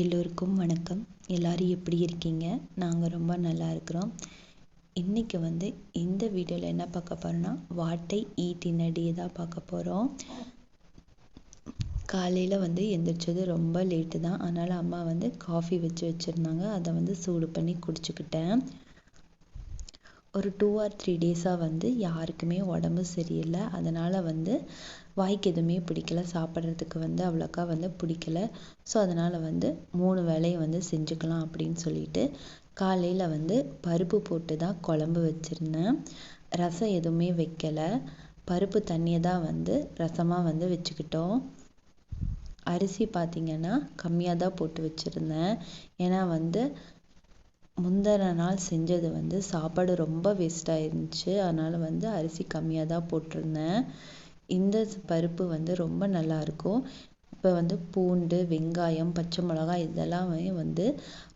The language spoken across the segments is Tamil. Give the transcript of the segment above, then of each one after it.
எல்லோருக்கும் வணக்கம். எல்லாரும் எப்படி இருக்கீங்க? நாங்கள் ரொம்ப நல்லா இருக்கிறோம். இன்றைக்கி வந்து இந்த வீடியோவில் என்ன பார்க்க போகிறோன்னா வாட்டை ஈட்டினடியை தான் பார்க்க போகிறோம் காலையில் வந்து எந்திரிச்சது ரொம்ப லேட்டு தான். அதனால் அம்மா வந்து காஃபி வச்சு வச்சுருந்தாங்க. அதை வந்து சூடு பண்ணி குடிச்சுக்கிட்டேன். ஒரு டூ ஆர் த்ரீ டேஸாக வந்து யாருக்குமே உடம்பு சரியில்லை. அதனால் வந்து வாய்க்கு எதுவுமே பிடிக்கல. சாப்பிட்றதுக்கு வந்து அவ்வளோக்கா வந்து பிடிக்கல. ஸோ அதனால் வந்து மூணு வேளையும் வந்து செஞ்சுக்கலாம் அப்படின்னு சொல்லிட்டு காலையில் வந்து பருப்பு போட்டு தான் குழம்பு வச்சுருந்தேன். ரசம் எதுவுமே வைக்கலை. பருப்பு தண்ணியை தான் வந்து ரசமாக வந்து வச்சுக்கிட்டோம். அரிசி பார்த்திங்கன்னா கம்மியாக தான் போட்டு வச்சுருந்தேன். ஏன்னா வந்து முந்தின நாள் செஞ்சது வந்து சாப்பாடு ரொம்ப வேஸ்ட்டாக இருந்துச்சு அதனால் வந்து அரிசி கம்மியாக தான் போட்டிருந்தேன். இந்த பருப்பு வந்து ரொம்ப நல்லாயிருக்கும் இப்போ வந்து பூண்டு வெங்காயம் பச்சை மிளகாய் இதெல்லாமே வந்து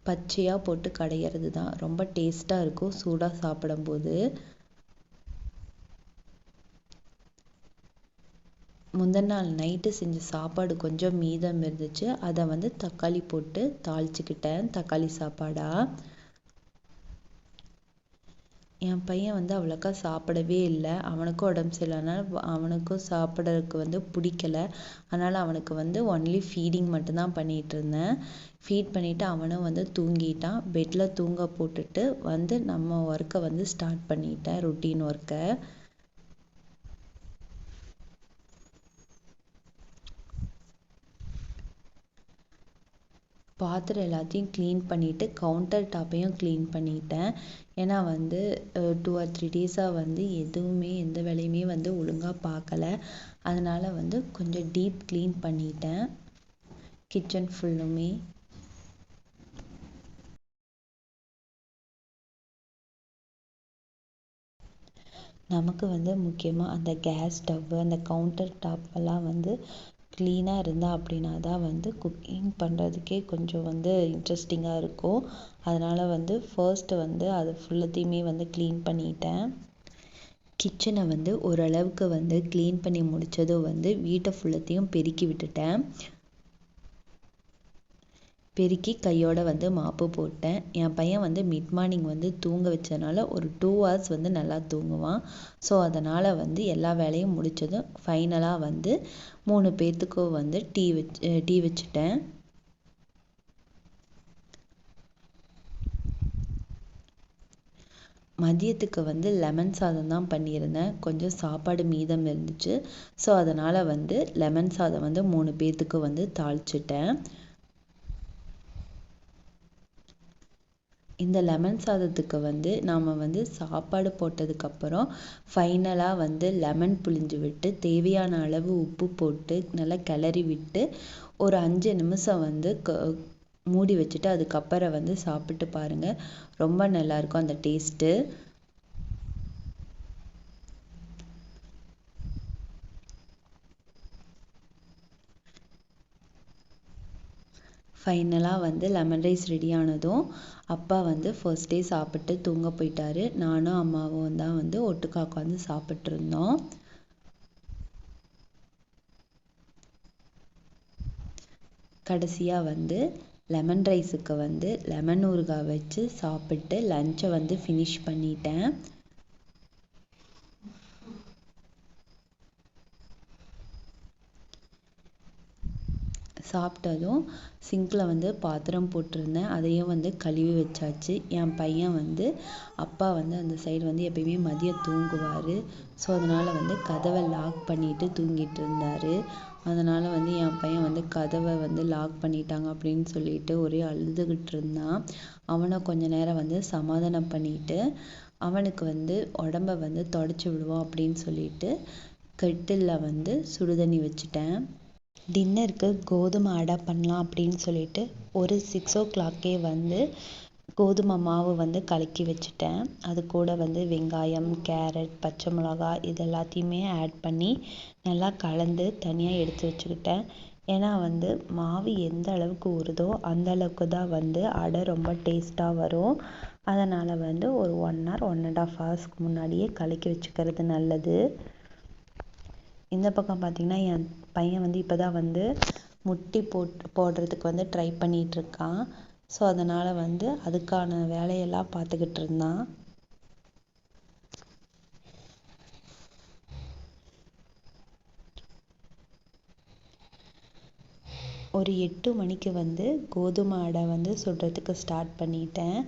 பச்சையாக போட்டு கடையிறது தான். ரொம்ப டேஸ்ட்டாக இருக்கும் சூடாக சாப்பிடும்போது. முந்தின நாள் நைட்டு செஞ்ச சாப்பாடு கொஞ்சம் மீதம் இருந்துச்சு. அதை வந்து தக்காளி போட்டு தாளிச்சுக்கிட்டேன். தக்காளி சாப்பாடாக என் பையன் வந்து அவ்வளோக்கா சாப்பிடவே இல்லை. அவனுக்கும் உடம்பு சரியில்லைனால அவனுக்கும் சாப்பிட்றதுக்கு வந்து பிடிக்கல. அதனால் அவனுக்கு வந்து ஒன்லி ஃபீடிங் மட்டும்தான் பண்ணிகிட்டு இருந்தேன். ஃபீட் பண்ணிவிட்டு அவனும் வந்து தூங்கிட்டான். பெட்டில் தூங்க போட்டுட்டு வந்து நம்ம ஒர்க்கை வந்து ஸ்டார்ட் பண்ணிட்டேன் ரொட்டீன் ஒர்க்கை பாத்திரம் எல்லாத்தையும் க்ளீன் பண்ணிவிட்டு கவுண்டர் டாப்பையும் க்ளீன் பண்ணிட்டேன். ஏன்னா வந்து டூ ஆர் த்ரீ டேஸாக வந்து எதுவுமே எந்த வேலையுமே வந்து ஒழுங்காக பார்க்கல. அதனால் வந்து கொஞ்சம் டீப் க்ளீன் பண்ணிட்டேன். கிச்சன் ஃபுல்லுமே நமக்கு வந்து முக்கியமாக அந்த கேஸ் ஸ்டவ்வு அந்த கவுண்டர் டாப்பெல்லாம் வந்து க்ளீனாக இருந்தால் அப்படின்னா தான் வந்து குக்கிங் பண்ணுறதுக்கே கொஞ்சம் வந்து இன்ட்ரெஸ்டிங்காக இருக்கும். அதனால் வந்து ஃபர்ஸ்ட்டு வந்து அது ஃபுல்லத்தையுமே வந்து க்ளீன் பண்ணிட்டேன். கிச்சனை வந்து ஓரளவுக்கு வந்து க்ளீன் பண்ணி முடித்ததும் வந்து வீட்டை ஃபுல்லத்தையும் பெருக்கி விட்டுட்டேன். பெருக்கி கையோட வந்து மாப்பு போட்டேன். என் பையன் வந்து மிட் மார்னிங் வந்து தூங்க வச்சதுனால ஒரு டூ ஹவர்ஸ் வந்து நல்லா தூங்குவான். ஸோ அதனால் வந்து எல்லா வேலையும் முடித்ததும் ஃபைனலாக வந்து மூணு பேர்த்துக்கும் வந்து டீ வச்சு டீ வச்சுட்டேன். மதியத்துக்கு வந்து லெமன் சாதம் தான் பண்ணியிருந்தேன். கொஞ்சம் சாப்பாடு மீதம் இருந்துச்சு. ஸோ அதனால் வந்து லெமன் சாதம் வந்து மூணு பேர்த்துக்கு வந்து தாளிச்சிட்டேன். இந்த லெமன் சாதத்துக்கு வந்து நாம் வந்து சாப்பாடு போட்டதுக்கப்புறம் ஃபைனலாக வந்து லெமன் புழிஞ்சு விட்டு தேவையான அளவு உப்பு போட்டு நல்லா கிளறி விட்டு ஒரு அஞ்சு நிமிஷம் வந்து க மூடி வச்சுட்டு அதுக்கப்புறம் வந்து சாப்பிட்டு பாருங்கள் ரொம்ப நல்லாயிருக்கும் அந்த டேஸ்ட்டு ஃபைனலாக வந்து லெமன் ரைஸ் ரெடி ஆனதும் அப்பா வந்து ஃபர்ஸ்ட் டே சாப்பிட்டு தூங்க போயிட்டாரு. நானும் அம்மாவும் தான் வந்து ஒட்டுக்கா உட்காந்து சாப்பிட்ருந்தோம் கடைசியாக வந்து லெமன் ரைஸுக்கு வந்து லெமன் ஊறுகாய் வச்சு சாப்பிட்டு லஞ்சை வந்து ஃபினிஷ் பண்ணிட்டேன். சாப்பிட்டதும் சிங்கில் வந்து பாத்திரம் போட்டிருந்தேன். அதையும் வந்து கழுவி வச்சாச்சு. என் பையன் வந்து அப்பா வந்து அந்த சைடு வந்து எப்பயுமே மதியம் தூங்குவார். ஸோ அதனால் வந்து கதவை லாக் பண்ணிட்டு தூங்கிட்டு இருந்தார். அதனால் வந்து என் பையன் வந்து கதவை வந்து லாக் பண்ணிட்டாங்க அப்படின்னு சொல்லிட்டு ஒரே அழுதுகிட்டு இருந்தான். அவனை கொஞ்ச நேரம் வந்து சமாதானம் பண்ணிட்டு அவனுக்கு வந்து உடம்ப வந்து தொடச்சி விடுவோம் அப்படின்னு சொல்லிட்டு கெட்டிலில் வந்து சுடுதண்ணி வச்சுட்டேன். டின்னருக்கு கோதுமை அடை பண்ணலாம் அப்படின்னு சொல்லிட்டு ஒரு சிக்ஸ் ஓ கிளாக்கே வந்து கோதுமை மாவு வந்து கலக்கி வச்சுட்டேன். அது கூட வந்து வெங்காயம் கேரட் பச்சை மிளகாய் இது எல்லாத்தையுமே ஆட் பண்ணி நல்லா கலந்து தனியாக எடுத்து வச்சுக்கிட்டேன். ஏன்னா வந்து மாவு எந்த அளவுக்கு ஊறுதோ அந்த அளவுக்கு தான் வந்து அடை ரொம்ப டேஸ்ட்டாக வரும். அதனால் வந்து ஒரு one hour one and half ஹவர்ஸ்க்கு முன்னாடியே கலக்கி வச்சுக்கிறது நல்லது. இந்த பக்கம் பார்த்திங்கன்னா என் பையன் வந்து இப்போ தான் வந்து முட்டி போட் போடுறதுக்கு வந்து ட்ரை பண்ணிகிட்ருக்கான் ஸோ அதனால் வந்து அதுக்கான வேலையெல்லாம் பார்த்துக்கிட்டு இருந்தான். ஒரு எட்டு மணிக்கு வந்து கோதுமை அடை வந்து சுடுறதுக்கு ஸ்டார்ட் பண்ணிட்டேன்.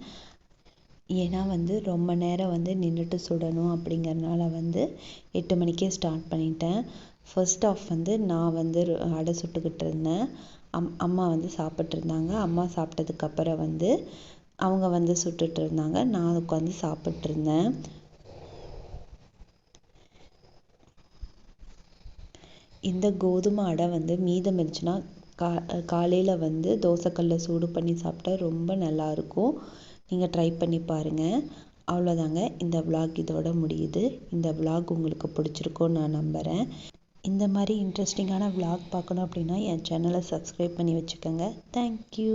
ஏன்னா வந்து ரொம்ப நேரம் வந்து நின்றுட்டு சுடணும் அப்படிங்கிறனால வந்து எட்டு மணிக்கே ஸ்டார்ட் பண்ணிட்டேன். ஃபர்ஸ்ட் ஆஃப் வந்து நான் வந்து அடை சுட்டுக்கிட்டு இருந்தேன். அம் அம்மா வந்து சாப்பிட்ருந்தாங்க அம்மா சாப்பிட்டதுக்கப்புறம் வந்து அவங்க வந்து சுட்டுட்டு இருந்தாங்க. நான் உட்காந்து சாப்பிட்ருந்தேன் இந்த கோதுமை அடை வந்து மீதம் இருந்துச்சுன்னா கா காலையில் வந்து தோசைக்கல்லில் சூடு பண்ணி சாப்பிட்டா ரொம்ப நல்லாயிருக்கும் நீங்கள் ட்ரை பண்ணி பாருங்கள் அவ்வளோதாங்க இந்த விலாக் இதோட முடியுது. இந்த விலாக் உங்களுக்கு பிடிச்சிருக்கும்னு நான் நம்புகிறேன் இந்த மாதிரி இன்ட்ரெஸ்டிங்கான விலாக் பார்க்கணும் அப்படின்னா என் சேனலை சப்ஸ்கிரைப் பண்ணி வச்சுக்கோங்க. தேங்க்யூ